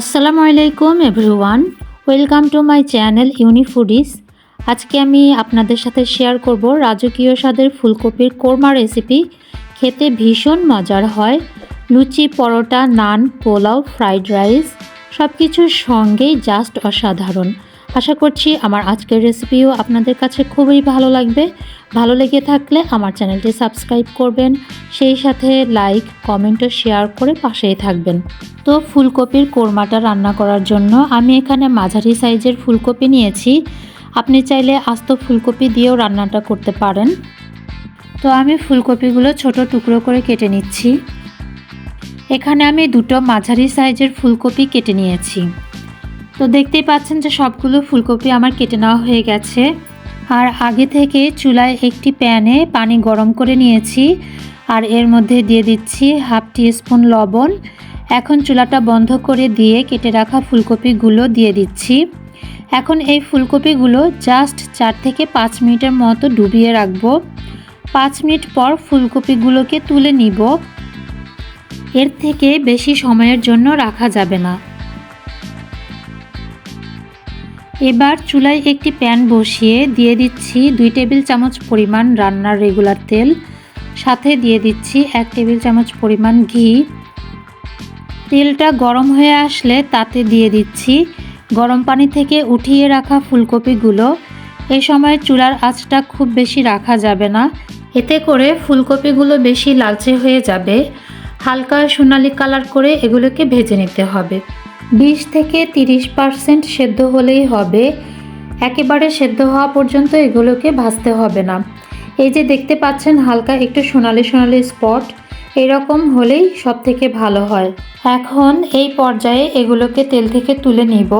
আসসালামু আলাইকুম everyone welcome to my channel Unifoodies আজকে আমি আপনাদের সাথে শেয়ার করব রাজকীয় স্বাদের ফুলকপির কোরমা রেসিপি খেতে ভীষণ মজার হয়। লুচি, পরোটা, নান, পোলাও ফ্রাইড রাইস সব কিছুর সঙ্গেই জাস্ট অসাধারণ। আশা করছি আমার আজকের রেসিপিও আপনাদের কাছে খুবই ভালো লাগবে। ভালো লেগে থাকলে আমার চ্যানেলটি সাবস্ক্রাইব করবেন, সেই সাথে লাইক, কমেন্ট ও শেয়ার করে পাশেই থাকবেন। তো ফুলকপির কোরমাটা রান্না করার জন্য আমি এখানে মাঝারি সাইজের ফুলকপি নিয়েছি। আপনি চাইলে আস্ত ফুলকপি দিয়েও রান্নাটা করতে পারেন। তো আমি ফুলকপিগুলো ছোট টুকরো করে কেটে নিচ্ছি। এখানে আমি দুটো মাঝারি সাইজের ফুলকপি কেটে নিয়েছি। তো দেখতেই পাচ্ছেন যে সবগুলো ফুলকপি আমার কেটে নেওয়া হয়ে গেছে। আর আগে থেকে চুলায় একটি প্যানে পানি গরম করে নিয়েছি আর এর মধ্যে দিয়ে দিচ্ছি হাফ টি স্পুন লবণ। এখন চুলাটা বন্ধ করে দিয়ে কেটে রাখা ফুলকপিগুলো দিয়ে দিচ্ছি। এখন এই ফুলকপিগুলো জাস্ট চার থেকে পাঁচ মিনিটের মতো ডুবিয়ে রাখব। পাঁচ মিনিট পর ফুলকপিগুলোকে তুলে নিব। এর থেকে বেশি সময়ের জন্য রাখা যাবে না। এবার চুলায় একটি প্যান বসিয়ে দিয়ে দিচ্ছি দুই টেবিল চামচ পরিমাণ রান্নার রেগুলার তেল। সাথে দিয়ে দিচ্ছি এক টেবিল চামচ পরিমাণ ঘি। তেলটা গরম হয়ে আসলে তাতে দিয়ে দিচ্ছি গরম পানি থেকে উঠিয়ে রাখা ফুলকপিগুলো। এ সময় চুলার আঁচটা খুব বেশি রাখা যাবে না। এতে করে ফুলকপিগুলো বেশি লালচে হয়ে যাবে। হালকা সোনালি কালার করে এগুলোকে ভেজে নিতে হবে। বিশ থেকে তিরিশ পারসেন্ট সেদ্ধ হলেই হবে। একেবারে সেদ্ধ হওয়া পর্যন্ত এগুলোকে ভাজতে হবে না। এই যে দেখতে পাচ্ছেন, হালকা একটু সোনালি সোনালি স্পট, এরকম হলেই সব থেকে ভালো হয়। এখন এই পর্যায়ে এগুলোকে তেল থেকে তুলে নিব।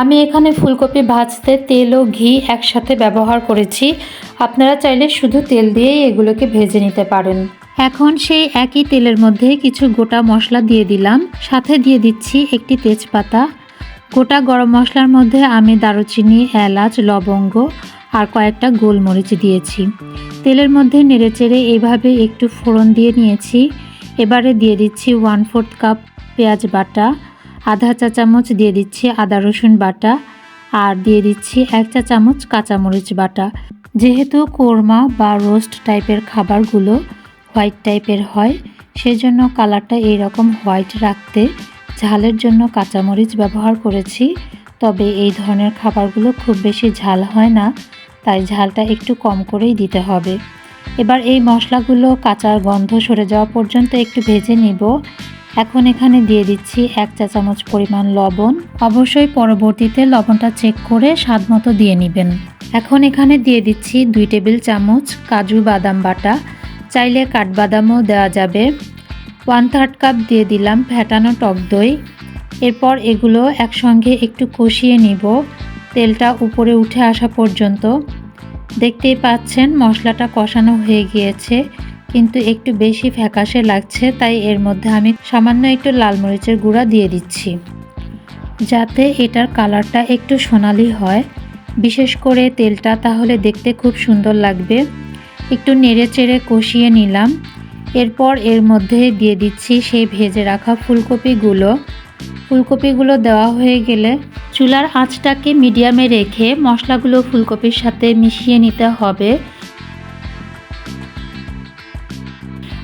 আমি এখানে ফুলকপি ভাজতে তেল ও ঘি একসাথে ব্যবহার করেছি। আপনারা চাইলে শুধু তেল দিয়েই এগুলোকে ভেজে নিতে পারেন। এখন সেই একই তেলের মধ্যে কিছু গোটা মশলা দিয়ে দিলাম। সাথে দিয়ে দিচ্ছি একটি তেজপাতা। গোটা গরম মশলার মধ্যে আমি দারুচিনি, এলাচ, লবঙ্গ আর কয়েকটা গোলমরিচ দিয়েছি। তেলের মধ্যে নেড়েচেড়ে এইভাবে একটু ফোড়ন দিয়ে নিয়েছি। এবারে দিয়ে দিচ্ছি ওয়ান ফোর্থ কাপ পেঁয়াজ বাটা, আধা চা চামচ দিয়ে দিচ্ছি আদা রসুন বাটা আর দিয়ে দিচ্ছি এক চা চামচ কাঁচামরিচ বাটা। যেহেতু কোরমা বা রোস্ট টাইপের খাবারগুলো হোয়াইট টাইপের হয়, সেজন্য কালারটা এইরকম হোয়াইট রাখতে ঝালের জন্য কাঁচামরিচ ব্যবহার করেছি। তবে এই ধরনের খাবারগুলো খুব বেশি ঝাল হয় না, তাই ঝালটা একটু কম করেই দিতে হবে। এবার এই মশলাগুলো কাঁচার গন্ধ সরে যাওয়া পর্যন্ত একটু ভেজে নিব। এখন এখানে দিয়ে দিচ্ছি এক চা চামচ পরিমাণ লবণ। অবশ্যই পরবর্তীতে লবণটা চেক করে স্বাদ মতো দিয়ে নেবেন। এখন এখানে দিয়ে দিচ্ছি দুই টেবিল চামচ কাজু বাদাম বাটা। চাইলে কাঠবাদামও দেওয়া যাবে। ওয়ান থার্ড কাপ দিয়ে দিলাম ফ্যাটানো টক দই। এরপর এগুলো একসঙ্গে একটু কষিয়ে নিব। তেলটা উপরে উঠে আসা পর্যন্ত। দেখতেই পাচ্ছেন মশলাটা কষানো হয়ে গিয়েছে, কিন্তু একটু বেশি ফ্যাকাশে লাগছে, তাই এর মধ্যে আমি সামান্য একটু লাল মরিচের গুঁড়া দিয়ে দিচ্ছি। যাতে এটার কালারটা একটু সোনালি হয়। বিশেষ করে তেলটা তাহলে দেখতে খুব সুন্দর লাগবে। একটু নেড়ে চেড়ে কষিয়ে নিলাম। এরপর এর মধ্যে দিয়ে দিচ্ছি সেই ভেজে রাখা ফুলকপিগুলো। ফুলকপিগুলো দেওয়া হয়ে গেলে চুলার আঁচটাকে মিডিয়ামে রেখে মশলাগুলো ফুলকপির সাথে মিশিয়ে নিতে হবে।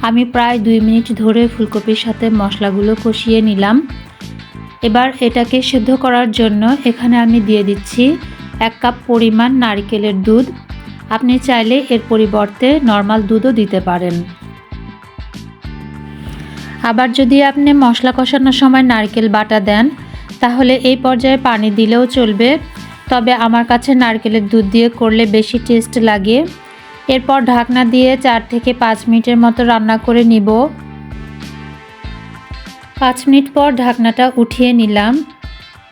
আমি প্রায় দুই মিনিট ধরে ফুলকপির সাথে মশলাগুলো কষিয়ে নিলাম। এবার এটাকে সিদ্ধ করার জন্য এখানে আমি দিয়ে দিচ্ছি এক কাপ পরিমাণ নারিকেলের দুধ। আপনি চাইলে এর পরিবর্তে নর্মাল দুধও দিতে পারেন। আবার যদি আপনি মশলা কষানোর সময় নারকেল বাটা দেন, তাহলে এই পর্যায়ে পানি দিলেও চলবে। তবে আমার কাছে নারকেলের দুধ দিয়ে করলে বেশি টেস্ট লাগে। এরপর ঢাকনা দিয়ে চার থেকে পাঁচ মিনিটের মতো রান্না করে নিব। পাঁচ মিনিট পর ঢাকনাটা উঠিয়ে নিলাম।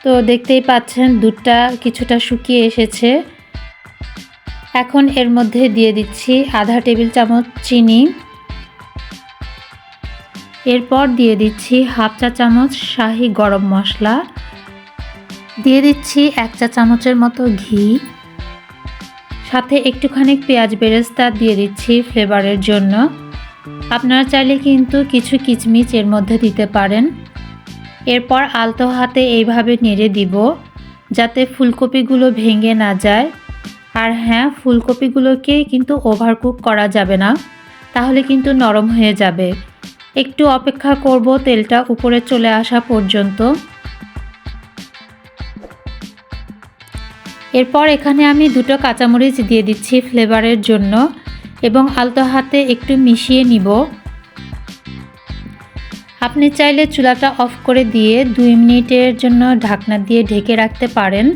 তো দেখতেই পাচ্ছেন দুধটা কিছুটা শুকিয়ে এসেছে। এখন এর মধ্যে দিয়ে দিচ্ছি আধা টেবিল চামচ চিনি। এরপর দিয়ে দিচ্ছি হাফ চা চামচ শাহি গরম মশলা। দিয়ে দিচ্ছি এক চা চামচের মতো ঘি। সাথে একটুখানি পেঁয়াজ বেরেস্তা দিয়ে দিচ্ছি ফ্লেভারের জন্য। আপনারা চাইলে কিন্তু কিছু কিচমিচ এর মধ্যে দিতে পারেন। এরপর আলতো হাতে এইভাবে নেড়ে দিব, যাতে ফুলকপিগুলো ভেঙে না যায়। আর হ্যাঁ ফুলকপিগুলোকে কিন্তু ওভারকুক করা যাবে না, তাহলে কিন্তু নরম হয়ে যাবে। একটু অপেক্ষা করব তেলটা উপরে চলে আসা পর্যন্ত। এরপর এখানে আমি দুটো কাঁচামরিচ দিয়ে দিচ্ছি ফ্লেভারের জন্য এবং আলতো হাতে একটু মিশিয়ে নিব। আপনি চাইলে চুলাটা অফ করে দিয়ে দুই মিনিটের জন্য ঢাকনা দিয়ে ঢেকে রাখতে পারেন।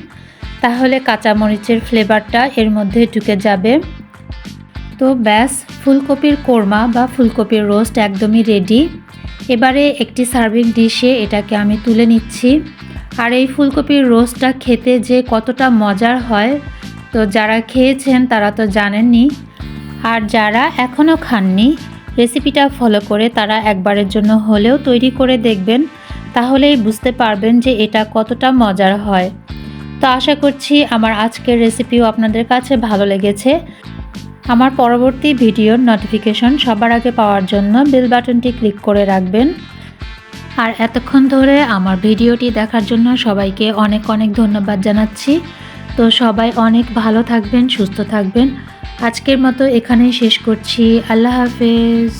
তাহলে কাঁচামরিচের ফ্লেভারটা এর মধ্যে ঢুকে যাবে। তো ব্যাস, ফুলকপির কোরমা বা ফুলকপির রোস্ট একদমই রেডি এবারে একটি সার্ভিং ডিশে এটাকে আমি তুলে নিচ্ছি। আর এই ফুলকপির রোস্টটা খেতে যে কতটা মজার হয়, তো যারা খেয়েছেন তারা তো জানেননি আর যারা এখনও খাননি রেসিপিটা ফলো করে তারা একবারের জন্য হলেও তৈরি করে দেখবেন। তাহলেই বুঝতে পারবেন যে এটা কতটা মজার হয়। তো আশা করছি আমার আজকের রেসিপিও আপনাদের কাছে ভালো লেগেছে। আমার পরবর্তী ভিডিওর নোটিফিকেশন সবার আগে পাওয়ার জন্য বেল বাটনটি ক্লিক করে রাখবেন। আর এতক্ষণ ধরে আমার ভিডিওটি দেখার জন্য সবাইকে অনেক অনেক ধন্যবাদ জানাচ্ছি। তো সবাই অনেক ভালো থাকবেন, সুস্থ থাকবেন। আজকের মতো এখানেই শেষ করছি। আল্লাহ হাফেজ।